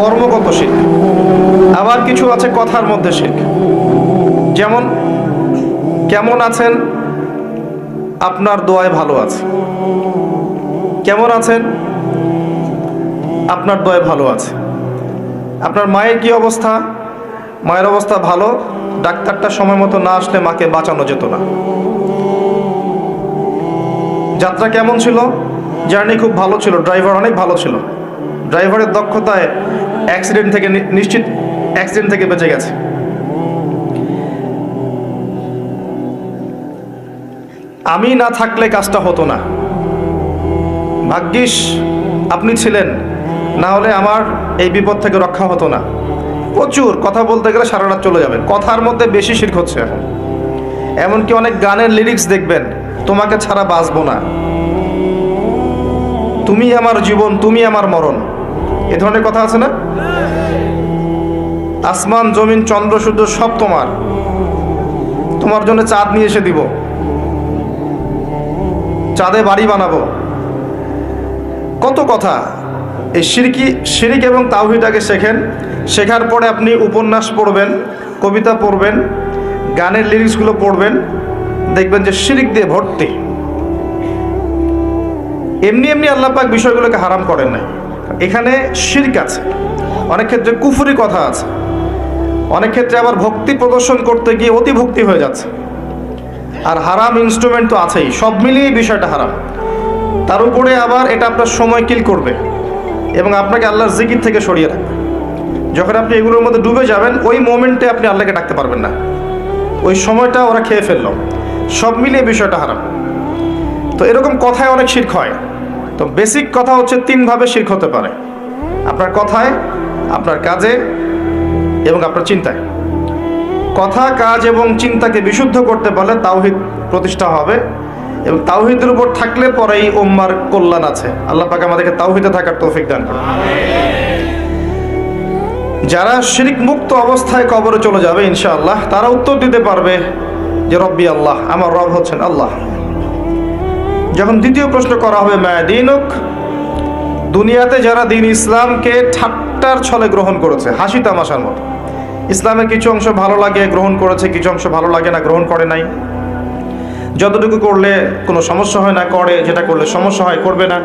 কর্মগত শিল্প আবার কিছু আছে কথার মধ্যে শিল্প যেমন, কেমন আছেন? আপনার দোয়ায় ভালো আছে। কেমন আছেন? আপনার দোয়ায় ভালো আছে। আপনার মায়ের কি অবস্থা? মায়ের অবস্থা ভালো। ডাক্তারটা সময় মতো না আসলে মাকে বাঁচানো যেত না। যাত্রা কেমন ছিল? জার্নি খুব ভালো ছিল, ড্রাইভার অনেক ভালো ছিল। ড্রাইভারের দক্ষতায় অ্যাক্সিডেন্ট থেকে নিশ্চিত অ্যাক্সিডেন্ট থেকে বেঁচে গেছে। আমি না থাকলে কাজটা হতো না। ভাগ্যিস আপনি ছিলেন, না হলে আমার এই বিপদ থেকে রক্ষা হতো না। প্রচুর কথা বলতে গেলে সারা রাত চলে যাবেন কথার মধ্যে বেশি শির্ক হচ্ছে এখন। এমনকি অনেক গানের লিরিক্স দেখবেন, তোমাকে ছাড়া বাঁচবো না। তুমি আমার জীবন, তুমি আমার মরণ। এ ধরনের কথা আছে না? আসমান, জমিন, চন্দ্র, সূর্য সব তোমার। তোমার জন্য চাঁদ নিয়ে এসে দিব। চাঁদে বাড়ি বানাবো। কত কথা। এই সিরকি শিরিক এবং তাওহিটাকে শেখেন। শেখার পরে আপনি উপন্যাস পড়বেন, কবিতা পড়বেন, গানের লিরিক্সগুলো পড়বেন। দেখবেন যে শিরিক দিয়ে ভর্তি। এমনি এমনি আল্লাহ পাক বিষয়গুলোকে হারাম করেন নাই। এখানে শিরক আছে, অনেক ক্ষেত্রে কুফুরি কথা আছে, অনেক ক্ষেত্রে আবার ভক্তি প্রদর্শন করতে গিয়ে অতি ভক্তি হয়ে যাচ্ছে। আর হারাম ইনস্ট্রুমেন্ট তো আছেই, সব মিলিয়ে বিষয়টা হারাম। তার উপরে আবার এটা আপনার সময় কিল করবে এবং আপনাকে আল্লাহর জিকির থেকে সরিয়ে রাখবে। যখন আপনি এগুলোর মধ্যে ডুবে যাবেন, ওই মোমেন্টে আপনি আল্লাহকে ডাকতে পারবেন না। ওই সময়টা ওরা খেয়ে ফেলল। সব মিলিয়ে বিষয়টা হারাম। তো এরকম কথায় অনেক শির্ক হয়। তো বেসিক কথা হচ্ছে তিনভাবে শির্ক হতে পারে। আপনার কথায়, আপনার কাজে এবং আপনার চিন্তায়। কথা, কাজ এবং চিন্তাকে বিশুদ্ধ করতে পারলে তাওহিদ প্রতিষ্ঠা হবে এবং তাওহিদের উপর থাকলে পরেই ওম্মার কল্যাণ আছে। আল্লাহ পাক আমাদেরকে তাওহিদে থাকার তৌফিক দান করুন। যারা শিরিক মুক্ত অবস্থায় কবরে চলে যাবে ইনশাআল্লাহ, তারা উত্তর দিতে পারবে যে রব্বি আল্লাহ, আমার রব হচ্ছেন আল্লাহ। যখন দ্বিতীয় প্রশ্ন করা হবে মায়াদিনুক দুনিয়াতে যারা দিন ইসলামকে ঠাট্টার ছলে গ্রহণ করেছে, হাসি তামাশার মতো ইসলামের কিছু অংশ ভালো লাগে, গ্রহণ করেছে, কিছু অংশ ভালো লাগে না, গ্রহণ করে নাই। যতটুকু করলে কোনো সমস্যা হয় না, করে, যেটা করলে সমস্যা হয়, করবে না।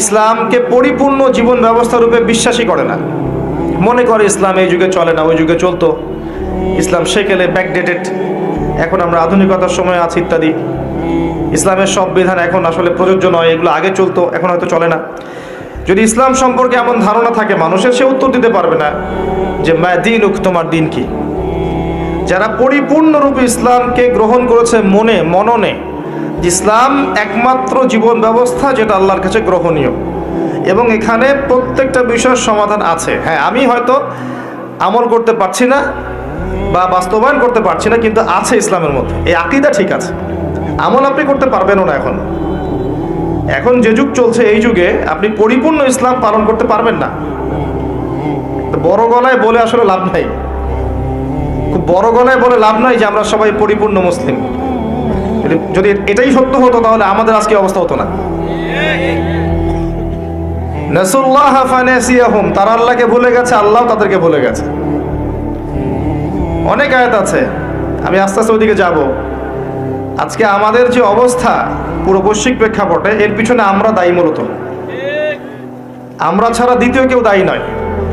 ইসলামকে পরিপূর্ণ জীবন ব্যবস্থা রূপে বিশ্বাসই করে না। মনে করে, ইসলাম এই যুগে চলে না, ওই যুগে চলতো। ইসলাম সেকেলে ব্যাকডেটেড এখন আমরা আধুনিকতার সময় আছি ইত্যাদি। ইসলামের সব বিধান এখন আসলে প্রযোজ্য নয়, এগুলো আগে চলতো, এখন হয়তো চলে না। যদি ইসলাম সম্পর্কে এমন ধারণা থাকে, মানুষের সে উত্তর দিতে পারবে না যে, মা দিন উক তোমার দিন কি? যারা পরিপূর্ণরূপে ইসলামকে গ্রহণ করেছে মনে, মননে ইসলাম একমাত্র জীবন ব্যবস্থা যেটা আল্লাহর কাছে গ্রহণীয়। এবং এখানে প্রত্যেকটা বিষয়ের সমাধান আছে। হ্যাঁ আমি হয়তো আমল করতে পারছি না বা বাস্তবায়ন করতে পারছি না, কিন্তু আছে ইসলামের মধ্যে। এই আকিদা ঠিক আছে। আমল আপনি করতে পারবেনও না এখন। এখন যে যুগ চলছে এই যুগে, আপনি পরিপূর্ণ ইসলাম পালন করতে পারবেন না। বড় গলায় বলে আসলে লাভ নাই। খুব বড় গলায় বলে লাভ নাই যে আমরা সবাই পরিপূর্ণ মুসলিম। যদি- এটাই সত্য হতো তাহলে আমাদের আজকে অবস্থা হতো না। তারা আল্লাহকে ভুলে গেছে, আল্লাহ তাদেরকে ভুলে গেছে। অনেক আয়াত আছে। আমি আস্তে আস্তে ওইদিকে যাব। আজকে আমাদের যে অবস্থা, পুরো বৈশ্বিক প্রেক্ষাপটে, এর পিছনে আমরা দায়ী মূলত। আমরা ছাড়া দ্বিতীয় কেউ দায়ী নয়।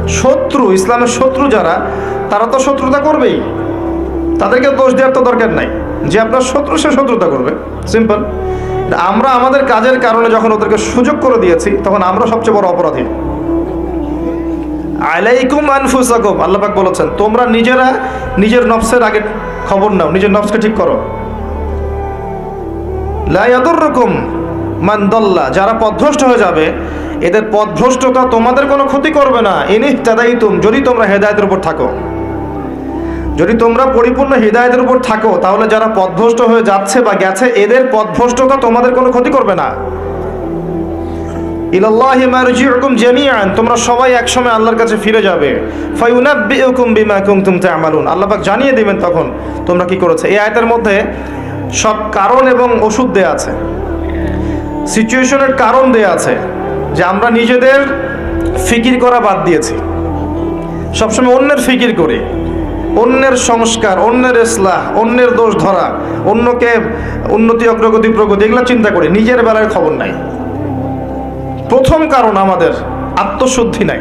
শত্রু, ইসলামের শত্রু যারা, তারা তো শত্রুতা করবেই। তাদেরকে দোষ দেওয়ার তো দরকার নাই। যে আপনার শত্রু, সে শত্রুতা করবে। সিম্পল আমরা আমাদের কাজের কারণে যখন ওদেরকে সুযোগ করে দিয়েছি, তখন আমরা সবচেয়ে বড় অপরাধী। আলাইকুম আনফুসাকুম, আল্লাহ পাক বলেছেন, তোমরা নিজেরা নিজের নফসের আগে খবর নাও, নিজের নফসকে ঠিক করো। লায়াদুররকুম মান দল্লা, যারা পথভ্রষ্ট হয়ে যাবে, এদের পথভ্রষ্টতা তোমাদের কোনো ক্ষতি করবে না। এনে তাদাইতুম যদি তোমরা হেদায়তের উপর থাকো। যদি তোমরা পরিপূর্ণ হৃদায়তের উপর থাকো, তাহলে যারা পথভ্রষ্ট হয়ে যাচ্ছে বা গেছে, এদের পথভ্রষ্টতা তোমাদের কোনো ক্ষতি করবে না। ইলাল্লাহি মারজিউকুম জামিআন, তোমরা সবাই একসময় আল্লাহর কাছে ফিরে যাবে। ফায়ুনাব্বিউকুম বিমা কুনতুম তা'মালুন। আল্লাহ পাক জানিয়ে দিবেন তখন তোমরা কি করেছে। এই আয়াতের মধ্যে সব কারণ এবং ওষুধ দেয়া আছে। সিচুয়েশনের কারণ দেয়া আছে যে আমরা নিজেদের ফিকির করা বাদ দিয়েছি। সবসময় অন্যের ফিকির করি। অন্যের সংস্কার, অন্যের ইসলাহ, অন্যের দোষ ধরা, অন্যকে উন্নতি, অগ্রগতি, প্রগতি এগুলো চিন্তা করি। নিজের বেলায় খবর নাই। প্রথম কারণ আমাদের আত্মশুদ্ধি নাই।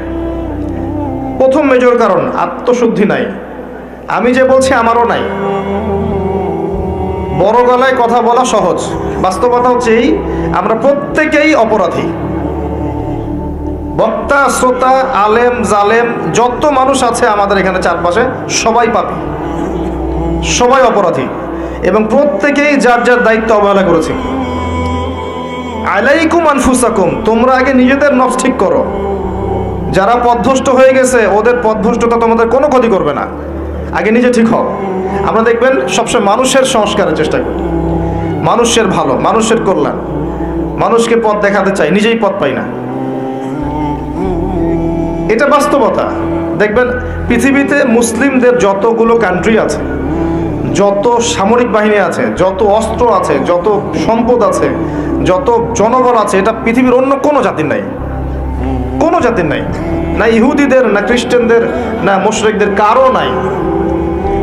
প্রথম মেজর কারণ আত্মশুদ্ধি নাই। আমি যে বলছি আমারও নাই। বড় গলায় কথা বলা সহজ। বাস্তবতা হচ্ছে এই, আমরা প্রত্যেকেই অপরাধী। বক্তা, শ্রোতা, আলেম, জালেম, যত মানুষ আছে আমাদের এখানে চারপাশে, সবাই পাপি। সবাই অপরাধী। এবং প্রত্যেকেই যার যার দায়িত্ব অবহেলা করেছে। আলাইকুম আনফুসাকুম, তোমরা আগে নিজেদের নফ ঠিক করো। যারা পথভ্রষ্ট হয়ে গেছে, ওদের পথভ্রষ্টতা তোমাদের কোনো ক্ষতি করবে না। আগে নিজে ঠিক হও। আমরা দেখবেন সবসময় মানুষের সংস্কারের চেষ্টা করি। মানুষের ভালো, মানুষের কল্যাণ। মানুষকে পথ দেখাতে চাই, নিজেই পথ পাই না। এটা বাস্তবতা। দেখবেন পৃথিবীতে মুসলিমদের যতগুলো কান্ট্রি আছে, যত সামরিক বাহিনী আছে, যত অস্ত্র আছে, যত সম্পদ আছে, যত জনবল আছে, এটা পৃথিবীর অন্য কোনো জাতির নাই। কোনো জাতির নাই। না ইহুদিদের, না খ্রিস্টানদের, না মুশরিকদের, কারও নাই।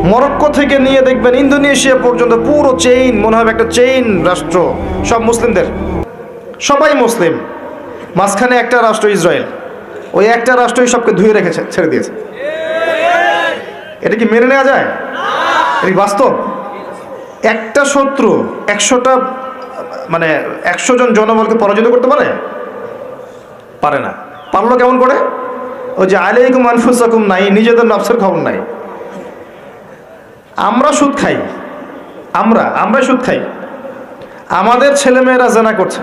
মরক্কো থেকে নিয়ে দেখবেন ইন্দোনেশিয়া পর্যন্ত পুরো চেইন মনে হবে একটা চেইন রাষ্ট্র, সব মুসলিমদের। সবাই মুসলিম। মাঝখানে একটা রাষ্ট্র ইসরায়েল। ওই একটা রাষ্ট্রই সবকে ধুয়ে রেখেছে, ছেড়ে দিয়েছে। এটা কি মেনে নেওয়া যায়? এটা বাস্তব? একটা শত্রু একশোটা মানে একশো জন জনবলকে পরাজিত করতে পারে? পারে না। পারল কেমন করে? ওই যে, আলাইকুম আনফুসাকুম নাই, নিজেদের নফসের খবর নাই। আমরা সুদ খাই। আমরা আমরা সুদ খাই। আমাদের ছেলেমেয়েরা জানা করছে।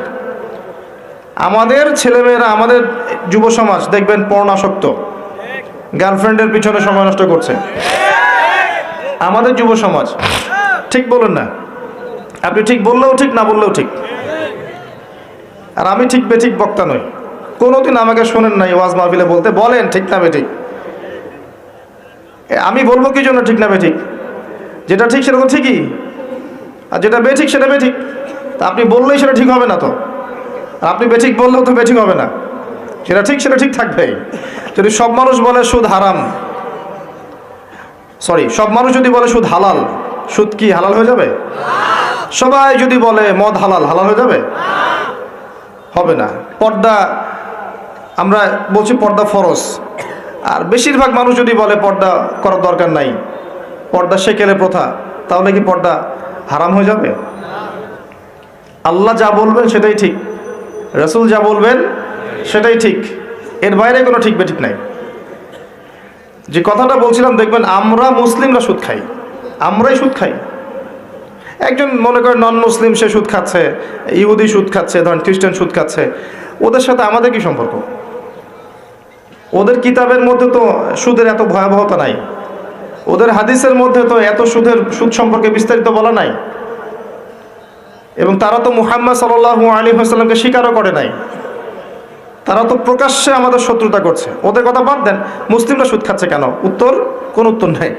আমাদের ছেলেমেয়েরা, আমাদের যুব সমাজ, দেখবেন পর্ণাসক্ত। গার্লফ্রেন্ডের পিছনে সময় নষ্ট করছে। আমাদের যুব সমাজ, ঠিক বলুন না। আপনি ঠিক বললেও ঠিক, না বললেও ঠিক। আর আমি ঠিক বেঠিক বক্তা নই। কোনোদিন আমাকে শোনেন নাই ওয়াজ মাহফিলে বলতে। বলেন, ঠিক না বেঠিক। আমি বলব কি জন্য ঠিক না বেঠিক? যেটা ঠিক সেটা তো ঠিকই। আর যেটা বেঠিক সেটা বেঠিক। তা আপনি বললেই সেটা ঠিক হবে না তো। আর আপনি বেঠিক বললেও তো বেঠিক হবে না। যেটা ঠিক সেটা ঠিক থাকবেই। যদি সব মানুষ বলে সুদ হারাম সরি সব মানুষ যদি বলে সুদ হালাল, সুদ কি হালাল হয়ে যাবে? সবাই যদি বলে মদ হালাল হালাল হয়ে যাবে? হবে না। পর্দা, আমরা বলছি পর্দা ফরজ। আর বেশিরভাগ মানুষ যদি বলে পর্দা করার দরকার নাই। পর্দা সেকেলে প্রথা, তাহলে কি পর্দা হারাম হয়ে যাবে? আল্লাহ যা বলবেন সেটাই ঠিক, রসুল যা বলবেন সেটাই ঠিক, এর বাইরে কোনো ঠিক বেঠিক নাই। যে কথাটা বলছিলাম, দেখবেন আমরা মুসলিমরা সুদ খাই, আমরাই সুদ খাই। একজন মনে করেন নন মুসলিম সে সুদ খাচ্ছে, ইহুদি সুদ খাচ্ছে, ধরেন খ্রিস্টান সুদ খাচ্ছে, ওদের সাথে আমাদের কি সম্পর্ক? ওদের কিতাবের মধ্যে তো সুদের এত ভয়াবহতা নাই। ওদের হাদিসের মধ্যে তো এত সুদের, সুদ সম্পর্কে বিস্তারিত বলা নাই। এবং তারা তো মুহাম্মদ সাল আলী হাসাল্লামকে স্বীকারও করে নাই। তারা তো প্রকাশ্যে আমাদের শত্রুতা করছে। ওদের কথা বাদ দেন, মুসলিমরা সুদ খাচ্ছে কেন? উত্তর, কোন উত্তর নাই।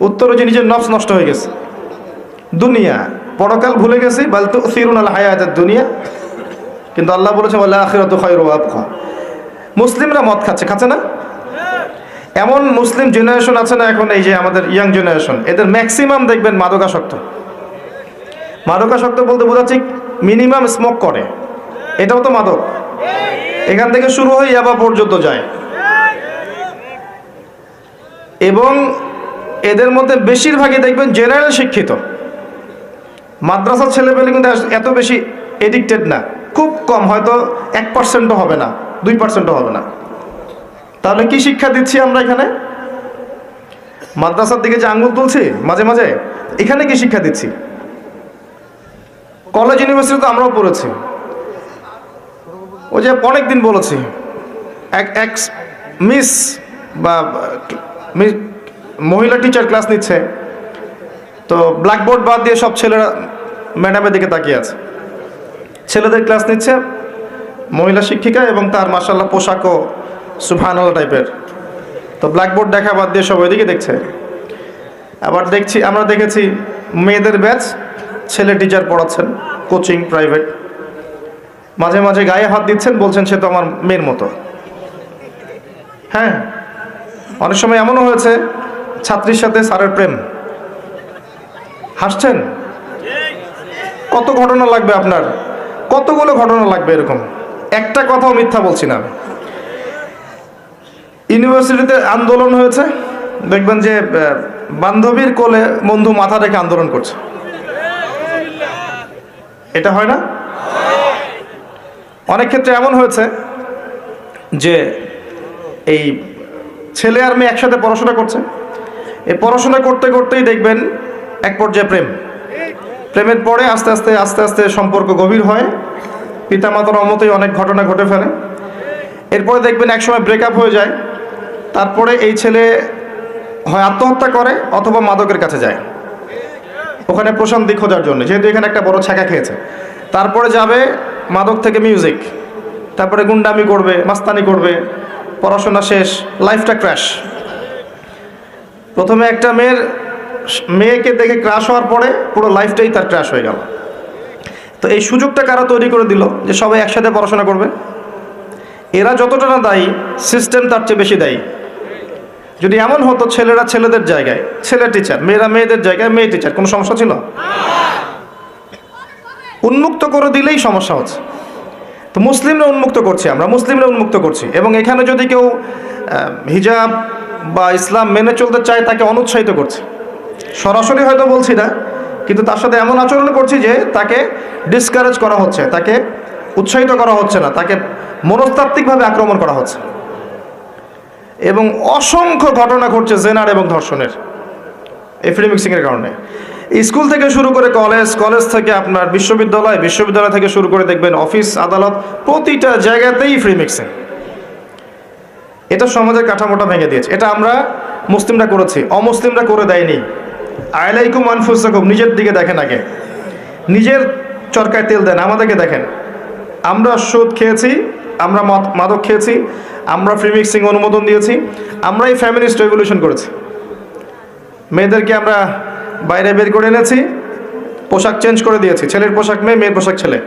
উত্তর হচ্ছে নিজের নফস নষ্ট হয়ে গেছে। দুনিয়া, পরকাল ভুলে গেছি বালতু ফিরুন আল হায়াতের দুনিয়া কিন্তু আল্লাহ বলেছে আল্লাহ আবখা মুসলিমরা মদ খাচ্ছে খাচ্ছে না? এমন মুসলিম জেনারেশন আছে না এখন এই যে আমাদের ইয়াং জেনারেশন এদের ম্যাক্সিমাম দেখবেন মাদকাসক্ত। মাদকাসক্ত বলতে বোঝাচ্ছি মিনিমাম স্মোক করে। এটাও তো মাদক। এখান থেকে শুরু হয়ে ইয়াবা পর্যন্ত যায়। এবং এদের মধ্যে বেশিরভাগই দেখবেন জেনারেল শিক্ষিত। মাদ্রাসার ছেলেপেলে কিন্তু এত বেশি এডিক্টেড না। খুব কম, হয়তো এক পার্সেন্টও হবে না, দুই পার্সেন্টও হবে না। তাহলে কি শিক্ষা দিচ্ছি আমরা এখানে? মাদ্রাসার দিকে যে আঙ্গুল তুলছি, মাঝে মাঝে, এখানে কি শিক্ষা দিচ্ছি? কলেজ ইউনিভার্সিটি তো আমরাও পড়েছি। ওই যে অনেক দিন বলেছি, এক এক মিস বা মহিলা টিচার ক্লাস নিচ্ছে, তো ব্ল্যাকবোর্ড বাদ দিয়ে সব ছেলেরা ম্যাডামের দিকে তাকিয়ে আছে। ছেলেদের ক্লাস নিচ্ছে মহিলা শিক্ষিকা এবং তার মাসাল্লাহ পোশাকও সুফানল টাইপের তো ব্ল্যাকবোর্ড দেখা বাদ দিয়ে সব ওইদিকে দেখছে। আবার দেখছি, আমরা দেখেছি মেয়েদের ব্যাচ ছেলে টিচার পড়াচ্ছেন কোচিং প্রাইভেট মাঝে মাঝে গায়ে হাত দিচ্ছেন, বলছেন সে তো আমার মেয়ের মতো। হ্যাঁ অনেক সময় এমনও হয়েছে, ছাত্রীর সাথে স্যারের প্রেম। হাসছেন? কত ঘটনা লাগবে আপনার? কতগুলো ঘটনা লাগবে এরকম? একটা কথাও মিথ্যা বলছি না। ইউনিভার্সিটিতে আন্দোলন হয়েছে। দেখবেন যে বান্ধবীর কোলে বন্ধু মাথা রেখে আন্দোলন করছে। এটা হয় না? অনেক ক্ষেত্রে এমন হয়েছে যে, এই ছেলে আর মেয়ে একসাথে পড়াশোনা করছে। এই পড়াশোনা করতে করতেই দেখবেন এক পর্যায়ে প্রেম। প্রেমের পরে আস্তে আস্তে আস্তে আস্তে সম্পর্ক গভীর হয়। পিতামাতার অমতেই অনেক ঘটনা ঘটে ফেলে। এরপরে দেখবেন একসময় ব্রেকআপ হয়ে যায়। তারপরে এই ছেলে হয় আত্মহত্যা করে অথবা মাদকের কাছে যায়। ওখানে প্রশান্তি খোঁজার জন্য, যেহেতু এখানে একটা বড় ছাকা খেয়েছে। তারপরে যাবে মাদক থেকে মিউজিক, তারপরে গুন্ডামি করবে, মাস্তানি করবে, পড়াশোনা শেষ, লাইফটা ক্র্যাশ। প্রথমে একটা মেয়ের মেয়েকে দেখে ক্রাশ হওয়ার পরে পুরো লাইফটাই তার ক্র্যাশ হয়ে গেল। তো এই সুযোগটা কারা তৈরি করে দিল যে সবাই একসাথে পড়াশোনা করবে? এরা যতটা না দায়ী, সিস্টেম তার চেয়ে বেশি দায়ী। যদি এমন হতো ছেলেরা ছেলেদের জায়গায়, ছেলে টিচার মেয়েরা মেয়েদের জায়গায়, মেয়ে টিচার কোনো সমস্যা ছিল? উন্মুক্ত করে দিলেই সমস্যা হচ্ছে। তো মুসলিমরা উন্মুক্ত করছি আমরা, মুসলিমরা উন্মুক্ত করছি। এবং এখানে যদি কেউ হিজাব বা ইসলাম মেনে চলতে চায়, তাকে অনুৎসাহিত করছে। সরাসরি হয়তো বলছি না, কিন্তু তার সাথে এমন আচরণ করছি যে তাকে ডিসকারেজ করা হচ্ছে, তাকে উৎসাহিত করা হচ্ছে না, তাকে মনস্তাত্ত্বিকভাবে আক্রমণ করা হচ্ছে। এবং অসংখ্য ঘটনা ঘটছে জেনার এবং ধর্ষণের এই ফ্রি মিক্সিংয়ের কারণে। স্কুল থেকে শুরু করে কলেজ কলেজ থেকে আপনার বিশ্ববিদ্যালয় বিশ্ববিদ্যালয় থেকে শুরু করে দেখবেন অফিস, আদালত, প্রতিটা জায়গাতেই ফ্রি মিক্সিং এটা সমাজের কাঠামোটা ভেঙে দিয়েছে। এটা আমরা মুসলিমরা করেছি, অমুসলিমরা করে দেয়নি। আয়লাইকুম আনফুসাকুম, নিজের দিকে দেখেন আগে। নিজের চরকায় তেল দেন, আমাদেরকে দেখেন। আমরা সুদ খেয়েছি, আমরা মদ- মাদক খেয়েছি, আমরা ফ্রি মিক্সিং অনুমোদন দিয়েছি আমরাই ফ্যামিলিস্ট রেভলিউশন করেছি। মেয়েদেরকে আমরা বাইরে বের করে এনেছি, পোশাক চেঞ্জ করে দিয়েছি, ছেলের পোশাক মেয়ে, মেয়ের পোশাক ছেলে।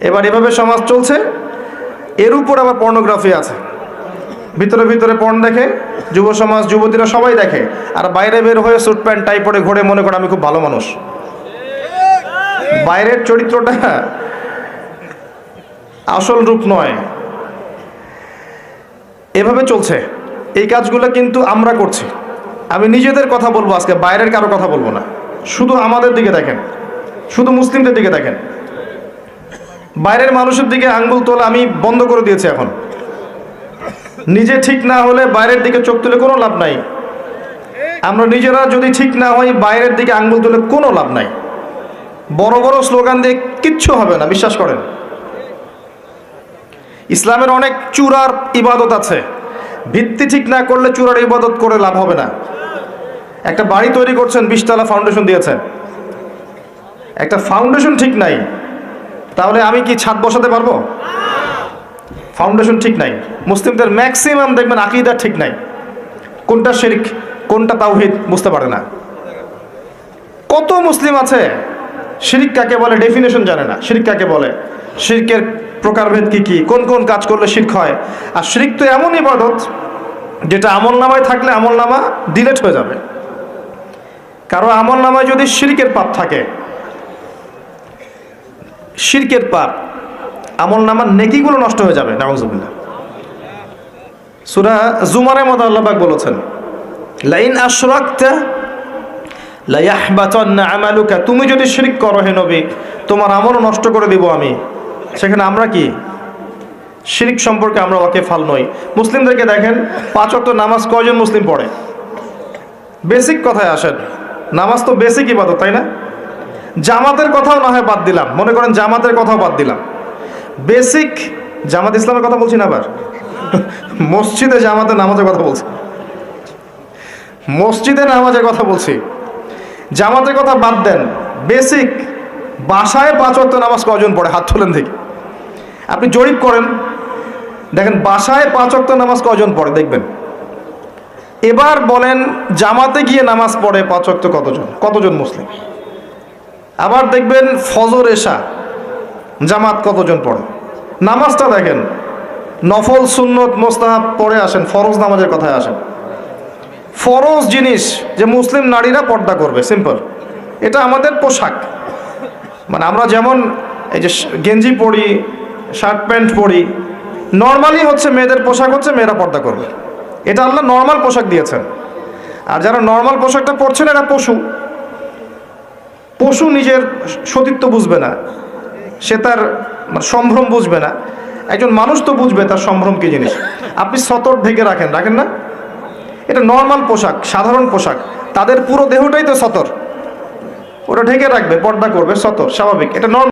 এবার এভাবে সমাজ চলছে, এর উপর আবার পর্নোগ্রাফি আছে। ভিতরে ভিতরে পর্ন দেখে, যুব সমাজ, যুবতীরা সবাই দেখে, আর বাইরে বের হয়ে স্যুট প্যান্ট, টাই পরে ঘুরে, মনে করে আমি খুব ভালো মানুষ। বাইরের চরিত্রটা আসল রূপ নয়। এভাবে চলছে। এই কাজগুলো কিন্তু আমরা করছি। আমি নিজেদের কথা বলব আজকে, বাইরের কারও কথা বলব না। শুধু আমাদের দিকে দেখেন। শুধু মুসলিমদের দিকে দেখেন। বাইরের মানুষের দিকে আঙ্গুল তোলা আমি বন্ধ করে দিয়েছি এখন। নিজে ঠিক না হলে বাইরের দিকে চোখ তুলে কোনো লাভ নাই। আমরা নিজেরা যদি ঠিক না হই, বাইরের দিকে আঙ্গুল তুলে কোনো লাভ নাই। বড় বড় স্লোগান দিয়ে কিচ্ছু হবে না, বিশ্বাস করেন। ইসলামের অনেক চূড়ার ইবাদত আছে। ভিত্তি ঠিক না করলে চূড়ার ইবাদত করে লাভ হবে না। একটা বাড়ি তৈরি করছেন, বিশতলা ফাউন্ডেশন দিয়েছেন। একটা ফাউন্ডেশন ঠিক নাই, তাহলে আমি কি ছাদ বসাতে পারব? ফাউন্ডেশন ঠিক নাই। মুসলিমদের ম্যাক্সিমাম দেখবেন আকিদা ঠিক নাই। কোনটা শিরিক, কোনটা তাওহিদ বুঝতে পারে না। কত মুসলিম আছে, শিরিক কাকে বলে? ডেফিনেশন জানে না। শিরিক কাকে বলে? শিরকের প্রকারভেদ কি কি? কোন কোন কাজ করলে শির্ক হয়? আর শিরিক তো এমন ইবাদত যেটা আমল নামায় থাকলে আমল নামা ডিলেট হয়ে যাবে। কারও আমল নামায় যদি শিরকের পাপ থাকে, শিরকের পাপ, আমল নামার নেকিগুলো নষ্ট হয়ে যাবে, নাউজুবিল্লাহ। সুরা জুমারের মতো আল্লাহবাক বলেছেন, লাইন আশরাকতা লায়াহবাতান্না আমালুকা। তুমি যদি শিরিক করো হে নবী, তোমার আমলও নষ্ট করে দিব আমি। সেখানে আমরা কি? শিরিক সম্পর্কে আমরা ওকে ফাল নই। মুসলিমদেরকে দেখেন, পাঁচ অক্ট নামাজ কয়জন মুসলিম পড়ে? বেসিক কথায় আসেন, নামাজ তো বেসিক ইবাদত, তাই না? জামাতের কথাও না হয় বাদ দিলাম, মনে করেন জামাতের কথাও বাদ দিলাম। বেসিক, জামাত ইসলামের কথা বলছি না আবার? মসজিদে জামাতে নামাজের কথা বলছি। মসজিদে নামাজের কথা বলছি। জামাতের কথা বাদ দেন, বেসিক, বাসায় পাঁচ ওয়াক্ত নামাজ কজন পড়ে? হাত তোলেন থেকে আপনি জরিপ করেন। দেখেন, বাসায় পাঁচ ওয়াক্ত নামাজ কজন পড়ে? দেখবেন। এবার বলেন, জামাতে গিয়ে নামাজ পড়ে পাঁচ ওয়াক্ত কতজন? কতজন মুসলিম? আবার দেখবেন, ফজর, এশা, জামাত কতজন পড়ে? নামাজটা দেখেন, নফল, সুন্নত, মোস্তাহাব পড়ে আসেন, ফরজ নামাজের কথায় আসেন। ফরজ জিনিস যে মুসলিম নারীরা পর্দা করবে, সিম্পল। এটা আমাদের পোশাক। মানে আমরা যেমন এই যে গেঞ্জি পরি শার্ট প্যান্ট পরি। নর্মালি হচ্ছে মেয়েদের পোশাক হচ্ছে মেয়েরা পর্দা করবে। এটা আল্লাহ নর্মাল পোশাক দিয়েছেন। আর যারা নর্মাল পোশাকটা পরছেন, এরা পশু। পশু নিজের সতীত্ব বুঝবে না। সে তার সম্ভ্রম বুঝবে না। একজন মানুষ তো বুঝবে তার সম্ভ্রম কি জিনিস। আপনি সতর ঢেকে রাখেন রাখেন না? এটা নর্মাল পোশাক, সাধারণ পোশাক। তাদের পুরো দেহটাই তো সতর। ওটা ঢেকে রাখবে, পর্দা করবে, সতর, স্বাভাবিক। এটা নর্মাল